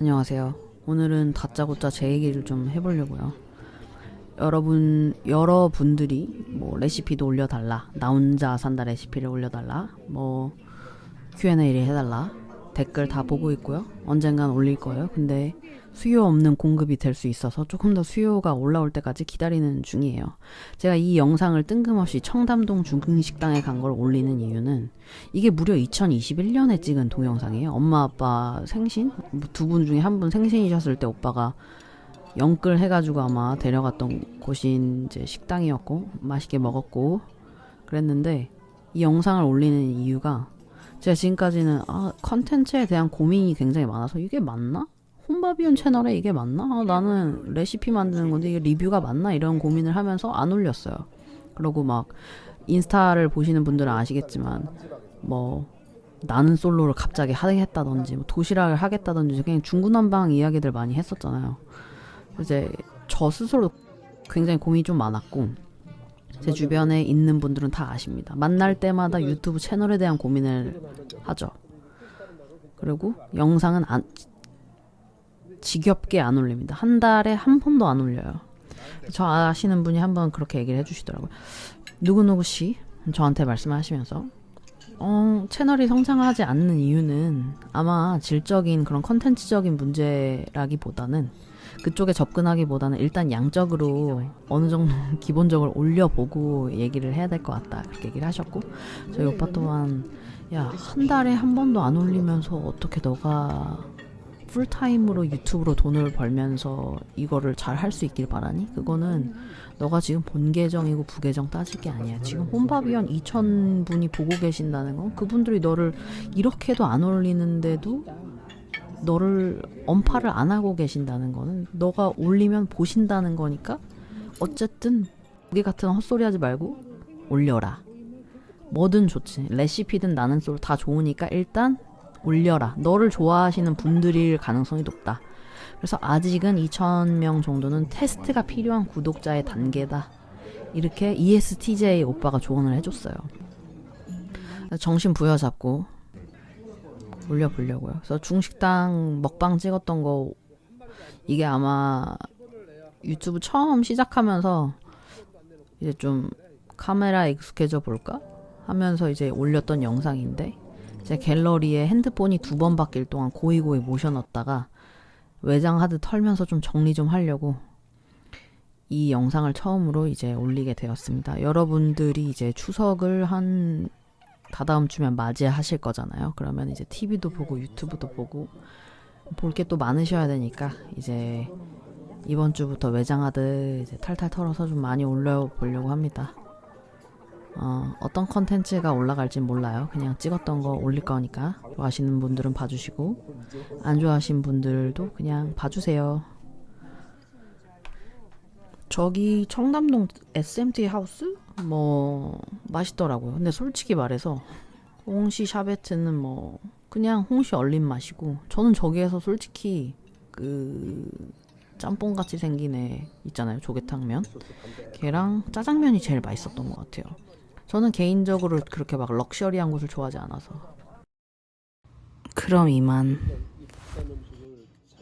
안녕하세요. 오늘은 다짜고짜 제 얘기를 좀 해보려고요. 여러분, 여러분들이 뭐 레시피도 올려달라, 나 혼자 산다 레시피를 올려달라, 뭐 Q&A를 해달라, 댓글 다 보고 있고요. 언젠간 올릴 거예요. 근데 수요 없는 공급이 될 수 있어서 조금 더 수요가 올라올 때까지 기다리는 중이에요. 제가 이 영상을 뜬금없이 청담동 중흥식당에 간 걸 올리는 이유는 이게 무려 2021년에 찍은 동영상이에요. 엄마 아빠 생신 두 분 중에 한 분 생신이셨을 때 오빠가 영끌 해가지고 아마 데려갔던 곳인 이제 식당이었고 맛있게 먹었고 그랬는데 이 영상을 올리는 이유가 제가 지금까지는 아 컨텐츠에 대한 고민이 굉장히 많아서 이게 맞나? 혼밥이온 채널에 이게 맞나? 아, 나는 레시피 만드는 건데 이게 리뷰가 맞나? 이런 고민을 하면서 안 올렸어요. 그리고 막 인스타를 보시는 분들은 아시겠지만 뭐 나는 솔로를 갑자기 하겠다든지 뭐 도시락을 하겠다든지 그냥 중구난방 이야기들 많이 했었잖아요. 이제 저 스스로 굉장히 고민이 좀 많았고 제 주변에 있는 분들은 다 아십니다. 만날 때마다 유튜브 채널에 대한 고민을 하죠. 그리고 영상은 안, 지겹게 안 올립니다. 한 달에 한 번도 안 올려요. 저 아시는 분이 한번 그렇게 얘기를 해주시더라고요. 누구누구 씨 저한테 말씀하시면서 어, 채널이 성장하지 않는 이유는 아마 질적인 그런 컨텐츠적인 문제라기보다는 그쪽에 접근하기보다는 일단 양적으로 어느 정도 기본적으로 올려보고 얘기를 해야 될 것 같다 그렇게 얘기를 하셨고 저희 오빠 또한 야 한 달에 한 번도 안 올리면서 어떻게 너가 풀타임으로 유튜브로 돈을 벌면서 이거를 잘 할 수 있길 바라니? 그거는 너가 지금 본 계정이고 부계정 따질 게 아니야. 지금 혼밥위원 2천 분이 보고 계신다는 건 그분들이 너를 이렇게도 안 올리는데도 너를 언파를 안 하고 계신다는 거는 너가 올리면 보신다는 거니까 어쨌든 우리 같은 헛소리 하지 말고 올려라. 뭐든 좋지. 레시피든 나는 솔 다 좋으니까 일단 올려라. 너를 좋아하시는 분들일 가능성이 높다. 그래서 아직은 2,000명 정도는 테스트가 필요한 구독자의 단계다. 이렇게 ESTJ 오빠가 조언을 해줬어요. 정신 부여잡고 올려보려고요. 그래서 중식당 먹방 찍었던 거 이게 아마 유튜브 처음 시작하면서 이제 좀 카메라 익숙해져 볼까 하면서 이제 올렸던 영상인데 제 갤러리에 핸드폰이 두 번 바뀔 동안 고이고이 모셔놨다가 외장 하드 털면서 좀 정리 좀 하려고 이 영상을 처음으로 이제 올리게 되었습니다. 여러분들이 이제 추석을 한 다다음 주면 맞이하실 거잖아요. 그러면 이제 TV도 보고 유튜브도 보고 볼 게 또 많으셔야 되니까 이제 이번 주부터 외장 하드 이제 탈탈 털어서 좀 많이 올려보려고 합니다. 어, 어떤 컨텐츠가 올라갈진 몰라요. 그냥 찍었던 거 올릴 거니까 좋아하시는 분들은 봐주시고 안 좋아하시는 분들도 그냥 봐주세요. 저기 청담동 SMT 하우스 뭐 맛있더라고요. 근데 솔직히 말해서 홍시 샤베트는 뭐 그냥 홍시 얼린 맛이고 저는 저기에서 솔직히 그 짬뽕 같이 생긴 애 있잖아요 조개탕면 걔랑 짜장면이 제일 맛있었던 것 같아요. 저는 개인적으로 그렇게 막 럭셔리한 곳을 좋아하지 않아서. 그럼 이만.